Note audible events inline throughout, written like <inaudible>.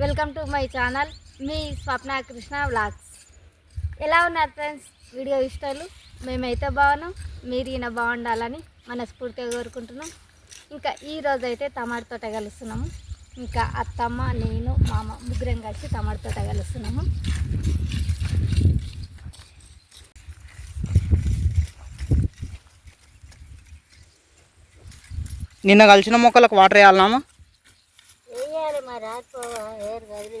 Welcome to my channel మీ Swapna Krishna vlogs. ఎలా ఉన్నారు ఫ్రెండ్స్ వీడియో ఇష్టాలు? మేమైతే బాగున్నాం మీరు ఈయన బాగుండాలని మనస్ఫూర్తిగా కోరుకుంటున్నాం. ఇంకా ఈ రోజు అయితే టమాటా తోట కలుస్తున్నాము. ఇంకా అత్తమ్మ నేను మామ ముగ్గురం కలిసి టమాటా తోట కలుస్తున్నాము. నిన్న కలిసిన మొక్కలకు వాటర్ వేయాలన్నామా వేయాలి మరి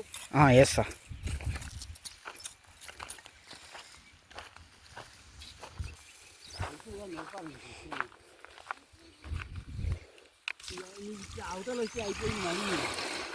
రాకపోవా వేరు కదిలి వేస్తా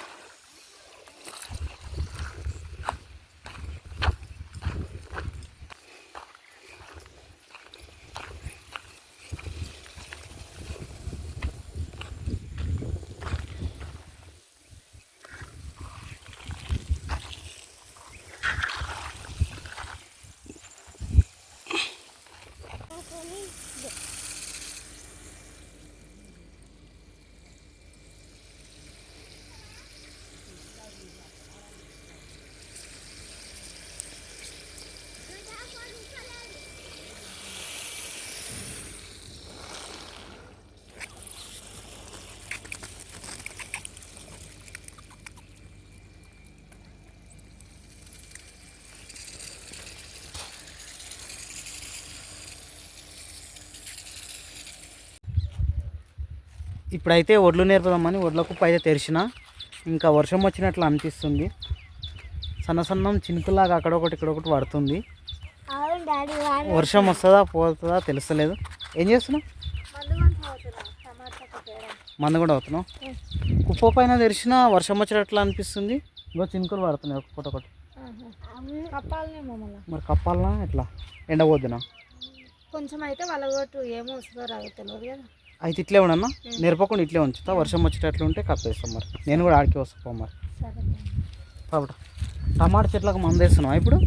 ఇప్పుడైతే ఒడ్లు నేర్పుదామని ఒడ్ల కుప్ప అయితే తెరిచిన. ఇంకా వర్షం వచ్చినట్లు అనిపిస్తుంది. సన్న సన్నం చినుకులాగా అక్కడొకటి ఇక్కడొకటి పడుతుంది. అవును డాడీ వర్షం వస్తుందా పోతుందా తెలుస్తలేదు. ఏం చేస్తున్నావు? మందు కూడా అవుతున్నావు కుప్ప పైన తెరిచిన వర్షం వచ్చినట్లు అనిపిస్తుంది. ఇంకో చినుకులు పడుతున్నాయి ఒక్కొక్కటి ఒకటి. మరి కప్పాలనా ఎట్లా? ఎండబోద్దునా? కొంచెం అయితే వాళ్ళగొట్టు ఏమో వస్తుందో రాదో తెలియదు కదా. అయితే ఇట్లే ఉండన్నా నేర్పకుండా ఇట్లే ఉంచుతా వర్షం వచ్చేటట్లు ఉంటే కప్పేస్తాం మరి. నేను కూడా ఆడికి వస్తా మరి. కాబట్టి టమాటా చెట్లకు మందు వేస్తున్నావా ఇప్పుడు?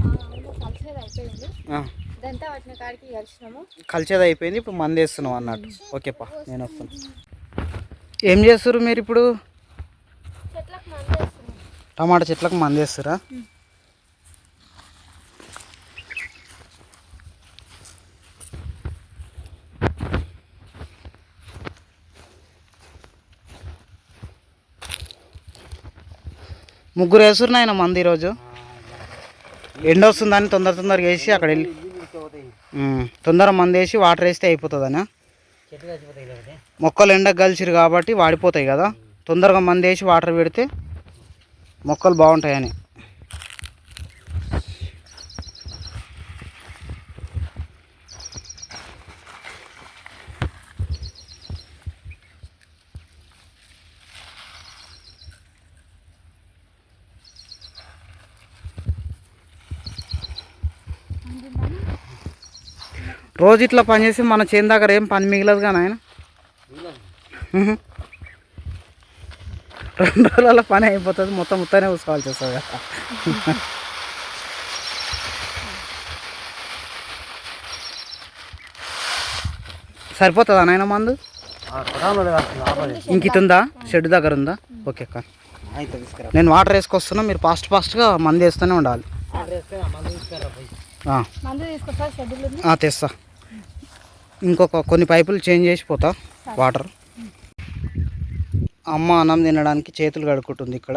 కలిసేది అయిపోయింది. ఇప్పుడు మందు వేస్తున్నావు అన్నట్టు. ఓకేపా నేను వస్తాను. ఏం చేస్తారు మీరు ఇప్పుడు? టమాటా చెట్లకు మందు ముగ్గురు వేస్తున్నారు ఆయన మంది ఈరోజు. ఎండ వస్తుందని తొందర తొందరగా వేసి అక్కడ వెళ్ళి తొందర మంది వేసి వాటర్ వేస్తే అయిపోతుందనా? మొక్కలు ఎండకు కలిసిరు కాబట్టి వాడిపోతాయి కదా. తొందరగా మంది వేసి వాటర్ పెడితే మొక్కలు బాగుంటాయని. రోజు ఇట్లా పని చేసి మన చేను దగ్గర ఏం పని మిగలదు కానీ ఆయన. రెండు రోజుల పని అయిపోతుంది మొత్తం మొత్తానే చూసుకోవాల్సి వస్తుంది కదా. సరిపోతుందా నాయన మందు? ఇంక ఇది ఉందా? షెడ్ దగ్గర ఉందా? ఓకే అక్క. నేను వాటర్ వేసుకొస్తున్నా మీరు ఫాస్ట్ ఫాస్ట్గా మందు వేస్తూనే ఉండాలి. తెస్తా. ఇంకొక కొన్ని పైపులు చేంజ్ చేసి పోతా వాటర్. అమ్మ అన్నం తినడానికి చేతులు కడుక్కుంటుంది ఇక్కడ.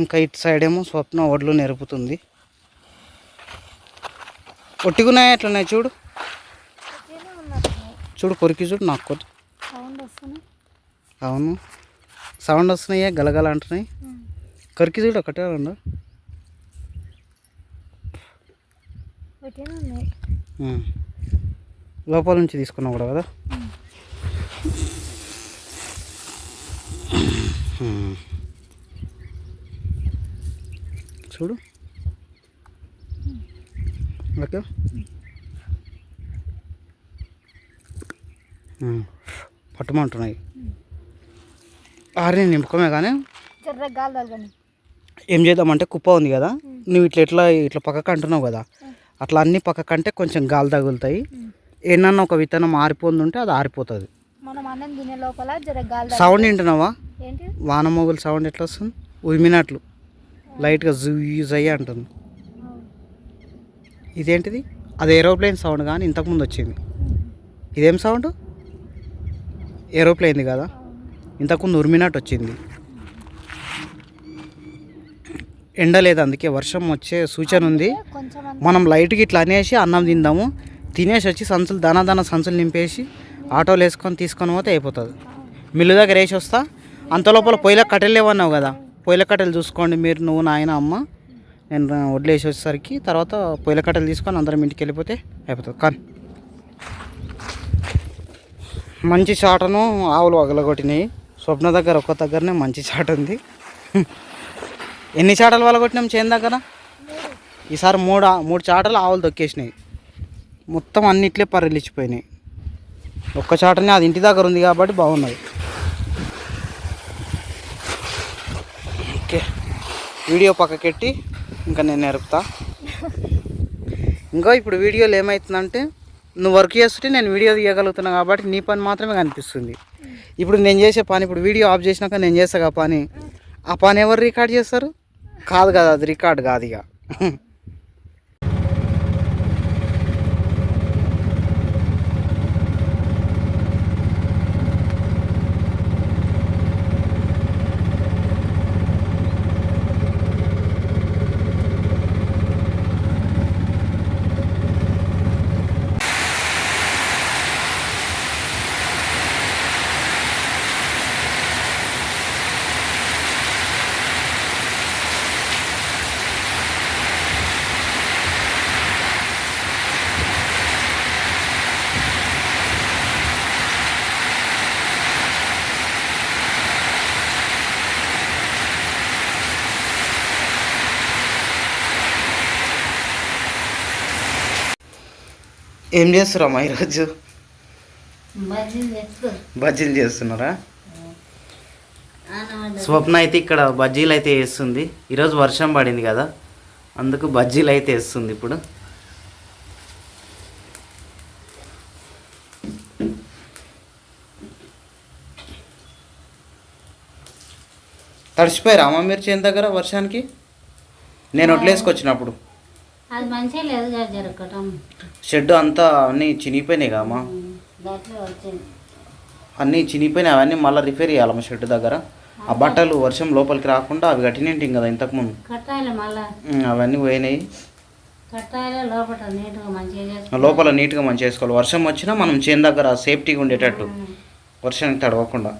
ఇంకా ఇటు సైడ్ ఏమో స్వప్న ఒడ్లు నెరుపుతుంది. ఒట్టిగున్నాయి ఎట్లున్నాయి చూడు? చూడు కొరికి చూడు నాకు కొరి అవును. సౌండ్ వస్తున్నాయి? గలగల అంటున్నాయి. కొరికి చూడు ఒకటే రెండు ఉన్నాయి లోపల నుంచి తీసుకున్నావు కూడా కదా. చూడు. ఓకే. పట్టమంటున్నాయి. ఆరిని నింపుకోమే కానీ ఏం చేద్దామంటే కుప్ప ఉంది కదా? నువ్వు ఇట్లా ఎట్లా ఇట్లా పక్కకు అంటున్నావు కదా? అట్లా అన్ని పక్కకంటే కొంచెం గాలి తగులుతాయి. ఏమన్నా ఒక విత్తనం ఆరిపోతుంది. ఉంటే అది ఆరిపోతుంది సౌండ్ వింటున్నావా? ఏంటి? వాన మొగులు సౌండ్ ఎట్లా వస్తుంది? ఉరిమినట్లు. లైట్గా జూజ్ అయ్యి అంటుంది. ఇదేంటిది? అది ఏరోప్లేన్ సౌండ్ కానీ ఇంతకుముందు వచ్చింది. ఇదేం సౌండ్? ఏరోప్లేన్ది కదా. ఇంతకుముందు ఉరిమినట్టు వచ్చింది. ఎండ లేదు అందుకే వర్షం వచ్చే సూచన ఉంది. మనం లైట్గా ఇట్లా అనేసి అన్నం తిందాము. తినేసి వచ్చి సంచులు దానా దానా సంచులు నింపేసి ఆటోలు వేసుకొని తీసుకొని పోతే అయిపోతుంది. మిల్లు దగ్గర వేసి వస్తా. అంత లోపల పొయ్యిల కట్టెలు లేవన్నావు కదా. పొయ్యిల కట్టెలు చూసుకోండి మీరు నువ్వు నాయన అమ్మ. నేను వడ్లేసి వచ్చేసరికి తర్వాత పొయ్యిల కట్టెలు తీసుకొని అందరం ఇంటికి వెళ్ళిపోతే అయిపోతుంది. కానీ. మంచి చాటను ఆవులు వగలగొట్టినాయి. స్వప్న దగ్గర ఒక్క దగ్గరనే మంచి చాట ఉంది. ఎన్ని చాటలు వలగొట్టినాం చేను దగ్గర? ఈసారి మూడు ఆ- మూడు చాటలు ఆవులు తొక్కేసినాయి. మొత్తం అన్నిట్లే పర్రెలు ఒక్క చాటనే అది ఇంటి దగ్గర ఉంది కాబట్టి బాగున్నది. ఓకే. వీడియో పక్కకెట్టి ఇంకా నేను నేర్పుతా. ఇంకా ఇప్పుడు వీడియోలు ఏమవుతుందంటే నువ్వు వర్క్ చేస్తుంటే నేను వీడియో తీయగలుగుతున్నా కాబట్టి నీ పని మాత్రమే కనిపిస్తుంది. ఇప్పుడు నేను చేసే పని ఇప్పుడు వీడియో ఆఫ్ చేసినాక నేను చేస్తాగా పని? ఆ పని ఎవరు రికార్డ్ చేస్తారు? కాదు కదా అది రికార్డ్ కాదు ఇక. ఏం చేస్తున్నారమ్మా ఈరోజు? బజ్జీలు చేస్తున్నారా? స్వప్న అయితే ఇక్కడ బజ్జీలు అయితే వేస్తుంది. ఈరోజు వర్షం పడింది కదా అందుకు బజ్జీలు అయితే వేస్తుంది ఇప్పుడు. తడిసిపోయారా అమ్మ మీరు చేను దగ్గర వర్షానికి? నేను వడ్లేసుకొచ్చినప్పుడు అది మంచిగా లేదు కదా జరగటం. షెడ్ అంతా అన్నీ చినిగిపోయినాయి కదమ్మా దాంట్లో వచ్చింది. అన్నీ చినిగిపోయినాయి అవన్నీ మళ్ళీ రిపేర్ చేయాలమ్మ షెడ్ దగ్గర. ఆ బట్టలు వర్షం లోపలికి రాకుండా అవి కట్టినేంటి కదా ఇంతకుముందు. కట్టాలి మళ్ళా. ఉమ్, అవన్నీ పోయినాయి. కట్టాలి లోపల నీట్గా మంచిగా లోపల నీట్గా చేసుకోవాలి. వర్షం వచ్చినా మనం చేను దగ్గర సేఫ్టీగా ఉండేటట్టు. వర్షానికి తడవకుండా.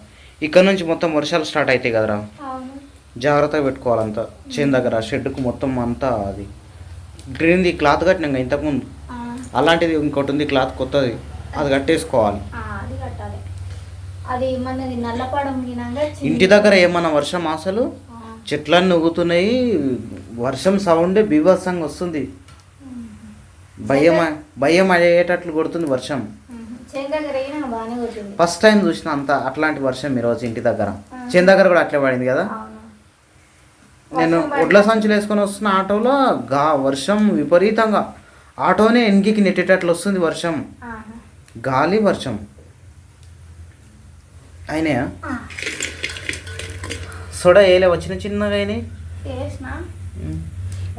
ఇక్కడ నుంచి మొత్తం వర్షాలు స్టార్ట్ అవుతాయి కదరా. అవును. జాగ్రత్తగా పెట్టుకోవాలంతా. చేను దగ్గర షెడ్కు మొత్తం అంతా అది. గ్రీన్ది క్లాత్ కట్టినాం ఇంతకుముందు అలాంటిది ఇంకోటి ఉంది క్లాత్ కొత్తది. అది కట్టేసుకోవాలి. అది మనది నల్లపడం ఇంటి దగ్గర ఏమన్నా వర్షం అసలు? చెట్లన్నీ ఊగుతున్నాయి. వర్షం సౌండే బీభత్సంగా వస్తుంది. భయం భయం అయ్యేటట్లు కొడుతుంది వర్షం. ఫస్ట్ టైం చూసిన అంత అట్లాంటి వర్షం ఈరోజు ఇంటి దగ్గర. చేను దగ్గర కూడా అట్లే పడింది కదా? నేను ఒడ్ల సంచులు వేసుకొని వస్తున్న ఆటోలో గా వర్షం విపరీతంగా. ఆటోనే ఎన్గికి నెట్టేటట్లు వస్తుంది వర్షం. గాలి వర్షం. అయినాయా? సోడా వేయలే వచ్చిన చిన్నగా అయినాయి.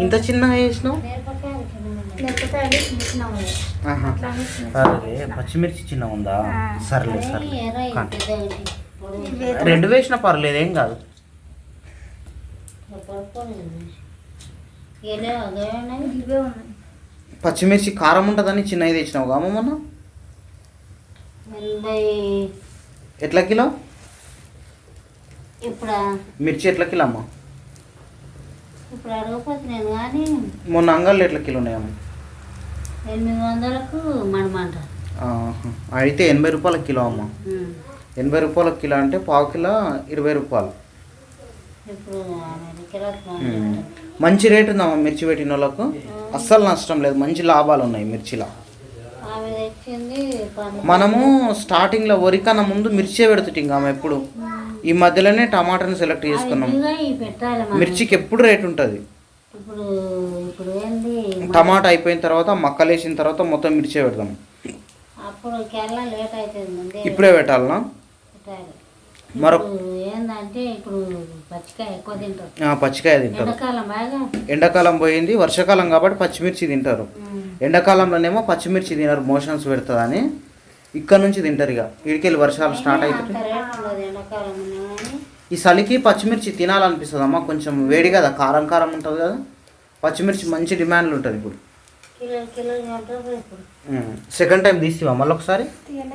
ఇంత చిన్నగా వేసినావు? పచ్చిమిర్చి చిన్న ఉందా. సర్లే సర్లే. రెండు వేసినా పర్లేదు ఏం కాదు పడుకోలేదు. ఎలే అవే ఉన్నాయి. ఇవే ఉన్నాయి పచ్చిమిర్చి కారం ఉంటుందని చిన్నవి తెచ్చినావు కామ మొన్న? ఎట్లా కిలో? ఇప్పుడు మిర్చి ఎట్లా కిలో అమ్మ? మొన్న అంగళ్ళు ఎట్లా కిలో ఉన్నాయమ్మ? ఎనిమిది వందలకు మనమాట ఆహా. అయితే ఎనభై రూపాయల కిలో అమ్మ. ఎనభై రూపాయల కిలో అంటే పావు కిలో ఇరవై రూపాయలు. మంచి రేట్ ఉందమ్మా మిర్చి పెట్టిన వాళ్ళకు? అస్సలు నష్టం లేదు మంచి లాభాలు ఉన్నాయి మిర్చిలో. మనము స్టార్టింగ్లో వరికన్నా ముందు మిర్చే పెడుతుంటాం ఆమె ఎప్పుడు? ఈ మధ్యలోనే టమాటాని సెలెక్ట్ చేసుకున్నాం. మిర్చికి ఎప్పుడు రేట్ ఉంటుంది? టమాటా అయిపోయిన తర్వాత మక్కలు వేసిన తర్వాత మొత్తం మిర్చే పెడదాం ముందే ఇప్పుడే పెట్టాలనా? పెట్టాలి. మరొక ఇప్పుడు పచ్చికాయ ఎక్కువ తింటారు. ఆ, పచ్చికాయ తింటారు. ఎండాకాలం బాగా? ఎండాకాలం పోయింది వర్షాకాలం కాబట్టి పచ్చిమిర్చి తింటారు. ఎండాకాలంలోనేమో పచ్చిమిర్చి తినరు మోషన్స్ పెడుతుందని ఇక్కడ నుంచి తింటారు ఇక. ఇడికెళ్ళి వర్షాలు స్టార్ట్ అవుతుంది ఈ చలికి పచ్చిమిర్చి తినాలనిపిస్తుంది అమ్మ కొంచెం వేడి కదా కారం కారం ఉంటుంది కదా. పచ్చిమిర్చి మంచి డిమాండ్లు ఉంటుంది ఇప్పుడు. సెకండ్ టైం తీసివా మళ్ళీ ఒకసారి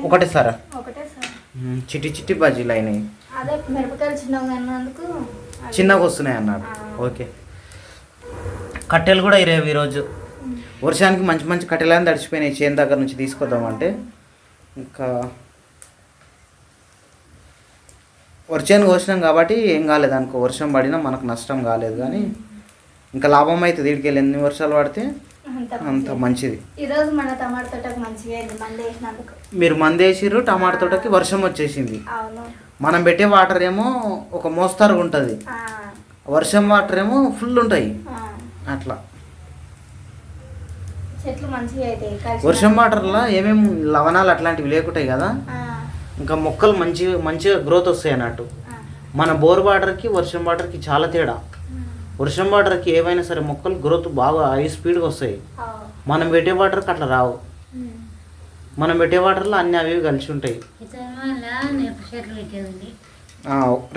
ఒకటేసారా? ఒకటే సార్ ఉమ్, చిట్టి చిట్టి బజ్జీలు అయినాయి. అదే మిరపకాయలు చిన్నగా అన్నందుకు అవి- చిన్నగా వస్తున్నాయి అన్నాడు ఓకే. కట్టెలు కూడా ఇరేవి ఈరోజు వర్షానికి మంచి మంచి కట్టెలని తడిచిపోయినాయి. చేను దగ్గర నుంచి తీసుకొద్దామంటే ఇంకా వర్షాన్ని కోసినాం కాబట్టి ఏం కాలేదు. అనుకో వర్షం పడినా మనకు నష్టం కాలేదు కానీ ఇంకా లాభం అవుతుంది వీడికి వెళ్ళి ఎన్ని వర్షాలు పడితే అంత మంచిది. ఈరోజు మన టమాటా తోటకు మంచిగా అయింది మంది వేసినందుకు. మీరు మందేసిర్రు టమాటా తోటకి వర్షం వచ్చేసింది. మనం పెట్టే వాటర్ ఏమో ఒక మోస్తారుగా ఉంటుంది. వర్షం వాటర్ ఏమో ఫుల్ ఉంటాయి. అట్లా. వర్షం వాటర్లో ఏమేమి లవణాలు అట్లాంటివి లేకుంటాయి కదా? ఇంకా మొక్కలు మంచి మంచిగా గ్రోత్ వస్తాయి అన్నట్టు. మన బోర్ వాటర్కి వర్షం వాటర్కి చాలా తేడా. వర్షం వాటర్కి ఏవైనా సరే మొక్కలు గ్రోత్ బాగా హై స్పీడ్గా వస్తాయి. మనం పెట్టే వాటర్కి అట్లా రావు. మనం పెట్టే వాటర్లో అన్ని అవి కలిసి ఉంటాయి.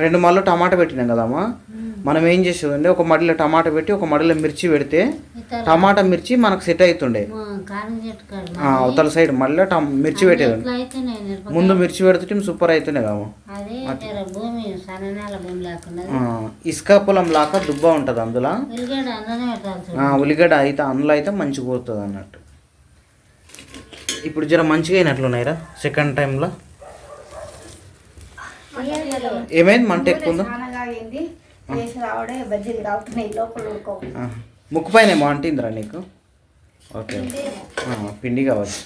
రెండు మళ్ళీ టమాటా పెట్టినాం కదమ్మా. మనం ఏం చేసేదండి ఒక మడిలో టమాటా పెట్టి ఒక మడిలో మిర్చి పెడితే టమాటా మిర్చి మనకు సెట్ అవుతుండే అవతల సైడ్ మళ్ళీ టమ్ మిర్చి పెట్టేది ఇట్లా అయితే నేను మిరపకాయ. ముందు మిర్చి పెడితే సూపర్ అవుతుండే ఆ, ఇసుక పొలం లాగా దుబ్బ ఉంటుంది అందులో. ఉల్లిగడ్డ అయితే అందులో అయితే మంచిగా పోతుంది అన్నట్టు. ఇప్పుడు జర మంచిగా అయినట్లున్నాయిరా సెకండ్ టైంలో ఏమైంది? మంట ఎక్కువ ఉందా? రావడే బజ్జీలు లోపల ముక్కు పైన ఏమో అంటిందిరా నీకు? ఓకే. పిండి కావచ్చు.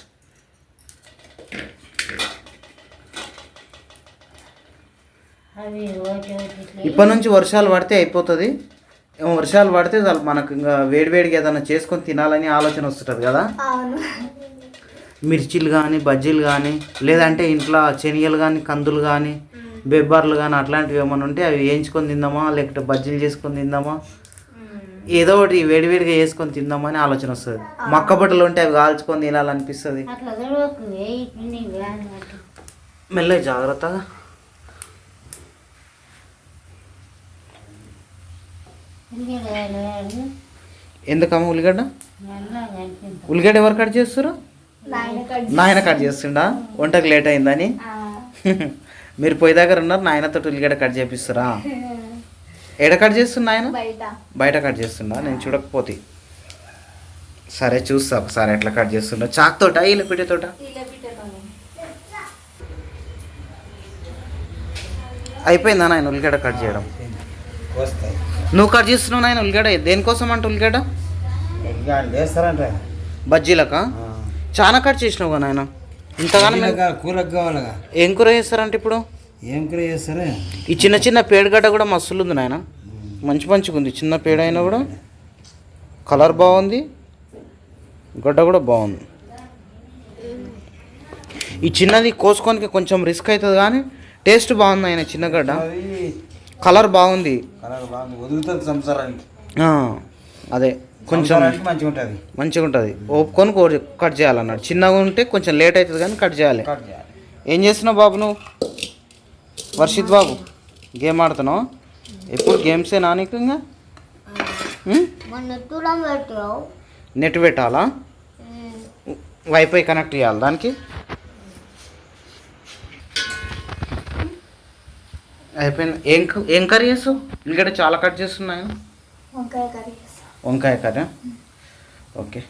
ఇప్పటి నుంచి వర్షాలు పడితే అయిపోతుంది. ఏమో వర్షాలు పడితే చాలు మనకు ఇంకా వేడివేడిగా ఏదైనా చేసుకొని తినాలని ఆలోచన వస్తుంటుంది కదా. అవును. మిర్చీలు కానీ బజ్జీలు కానీ లేదంటే ఇంట్లో శనగలు కానీ కందులు కానీ బెబ్బర్లు కానీ అట్లాంటివి ఏమైనా ఉంటే అవి వేయించుకొని తిందామా లేకపోతే బజ్జీలు చేసుకొని తిందామా? ఏదో ఒకటి వేడివేడిగా వేసుకొని తిందామని ఆలోచన వస్తుంది. మక్క బట్టలు ఉంటే అవి కాల్చుకొని తినాలనిపిస్తుంది. మెల్లగా జాగ్రత్తగా. ఎందుకమ్మ ఉల్లిగడ్డ? ఉల్లిగడ్డ ఎవరు కట్ చేస్తారు? నాయన కట్ చేస్తుండా? వంటకు లేట్ అయిందని? <laughs> మీరు పోయి దగ్గర ఉన్నారు నాయనతో ఉల్లిగడ్డ కట్ చేపిస్తారా? ఎడ కట్ చేస్తున్నా ఆయన? బయట. బయట కట్ చేస్తుండా నేను చూడకపోతే. సరే చూస్తా ఒకసారి ఎట్లా కట్ చేస్తుండో. చాక్ తోట ఇలా పెట్టే తోట? ఇలా పెట్టేటోని. అయిపోయిందా నాయన ఉల్లిగడ్డ కట్ చేయడం? నువ్వు కట్ చేస్తున్నావు నాయన ఉల్లిగడ్డ? దేనికోసం అంటే ఉల్లిగడ్డ? బజ్జీలకా? చాలా కట్ చేసినావు కదా నాయన. ఇంతగానో మేము- కూరకు కావాలిగా. ఏం కూర చేస్తారంటే ఇప్పుడు? ఏం కూర చేస్తారే? ఈ చిన్న చిన్న పేడగడ్డ కూడా మస్తులు ఉంది నాయన. మంచి మంచిగా ఉంది చిన్న పేడ అయినా కూడా కలర్ బాగుంది. గడ్డ కూడా బాగుంది. ఈ చిన్నది కోసుకోనికి కొంచెం రిస్క్ అవుతుంది కానీ టేస్ట్ బాగుంది ఆయన చిన్న గడ్డ. కలర్ బాగుంది. కలర్ బాగుంది. వదులుతుంది సంసారానికి. అదే. కొంచెం మంచిగా ఉంటుంది మంచిగా ఉంటుంది కో- కట్ చేయాలన్నాడు చిన్నగా ఉంటే కొంచెం లేట్ అవుతుంది కానీ కట్ చేయాలి. ఏం చేస్తున్నావు బాబు నువ్వు? వర్షిత్ బాబు గేమ్ ఆడుతున్నావు? ఎప్పుడు గేమ్సే ఇంకా? పెట్టావు నెట్ పెట్టాలా? వైఫై కనెక్ట్ చేయాలి దానికి. అయిపోయింది. ఏం ఏం కర్రీ చేస్తావు ఇంకటి చాలా కట్ చేస్తున్నాయి. వంకాయ కర్రీ. వంకాయ కర్రీ. ఓకే.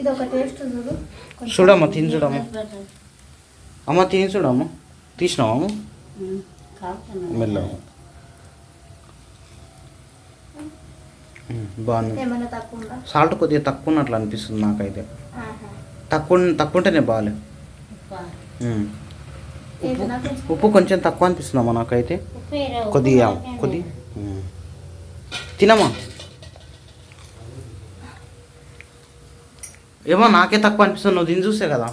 ఇది ఒక టేస్ట్ చూడు. కొంచెం చూడమ్మా తిని చూడమ్మా. అమ్మ తిని చూడమ్మా. తీసినావా ఉం, బాగుంది. సాల్ట్ కొద్దిగా తక్కువ ఉన్నట్లు అనిపిస్తుంది నాకైతే. తక్కువ తక్కువ ఉంటేనే బాగాలే ఉప్పు. కొంచెం తక్కువ అనిపిస్తుందమ్మా నాకైతే. కొద్దిగా వేయకండి. కొద్ది ఉం. తినమ్మా ఏమో నాకే తక్కువ అనిపిస్తుంది నువ్వు దీన్ని చూసే కదా.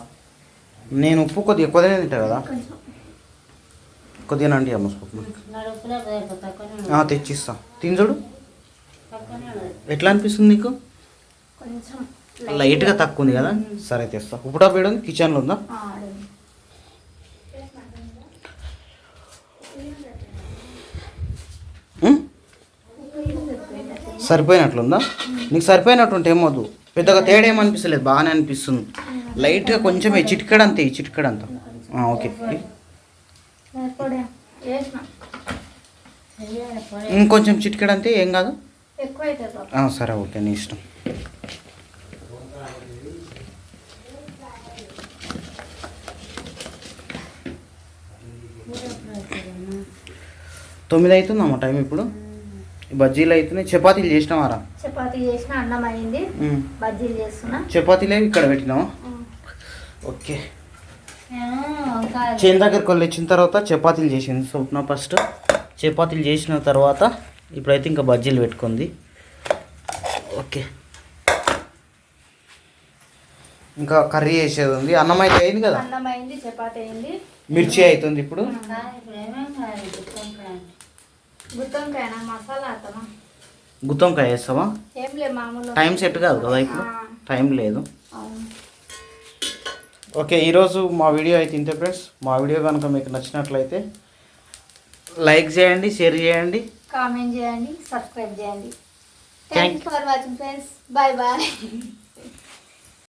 నేను ఉప్పు కొద్దిగా ఎక్కువనే తింటా కదా. కొద్దిగా అండి అమ్మ ఉన్నది. తెచ్చిస్తా. తిని చూడు. ఎట్లా అనిపిస్తుంది నీకు? లైట్గా తక్కువ ఉంది కదా. సరే తెస్తా. ఉప్పు డబ్బా ఏడు కిచెన్లో ఉందా? సరిపోయినట్లుందా? నీకు సరిపోయినట్టుంటే ఏమొద్దు. పెద్దగా తేడా ఏమనిపిస్తలేదు బాగానే అనిపిస్తుంది. లైట్గా కొంచెం చిటికడంతే ఈ చిటికడంతా. ఓకే. ఇంకొంచెం చిటికడంతే ఏం కాదు? సరే ఓకే నీ ఇష్టం. తొమ్మిది అవుతుందమ్మా టైం ఇప్పుడు? బజ్జీలు అవుతున్నాయి చపాతీలు చేసినావారా? చపాతీ చేసిన అన్నం అయింది. బజ్జీలు చేస్తున్నా. చపాతీలే ఇక్కడ పెట్టినావా? ఓకే. చేను దగ్గరికి వెళ్ళి వచ్చిన తర్వాత చపాతీలు చేసింది. స్వప్న ఫస్ట్ చపాతీలు చేసిన తర్వాత ఇప్పుడైతే ఇంకా బజ్జీలు పెట్టుకుంది. ఓకే. ఇంకా కర్రీ చేసేది ఉంది. అన్నం అయితే అయింది కదా? అన్నం అయింది చపాతీ అయింది. మిర్చి అవుతుంది ఇప్పుడు? గుత్తొంకాయనా? మసాలా అత్తమా? గుత్తొంకాయ వేస్తావా ఏం లేదు మామూలు. టైం సెట్ కాదు కదా ఇప్పుడు. టైం లేదు. ఓకే ఈరోజు మా వీడియో అయితే ఇంతే ఫ్రెండ్స్. మా వీడియో కనుక మీకు నచ్చినట్లయితే లైక్ చేయండి షేర్ చేయండి. కామెంట్ చేయండి సబ్స్క్రైబ్ చేయండి. Thank for watching friends bye bye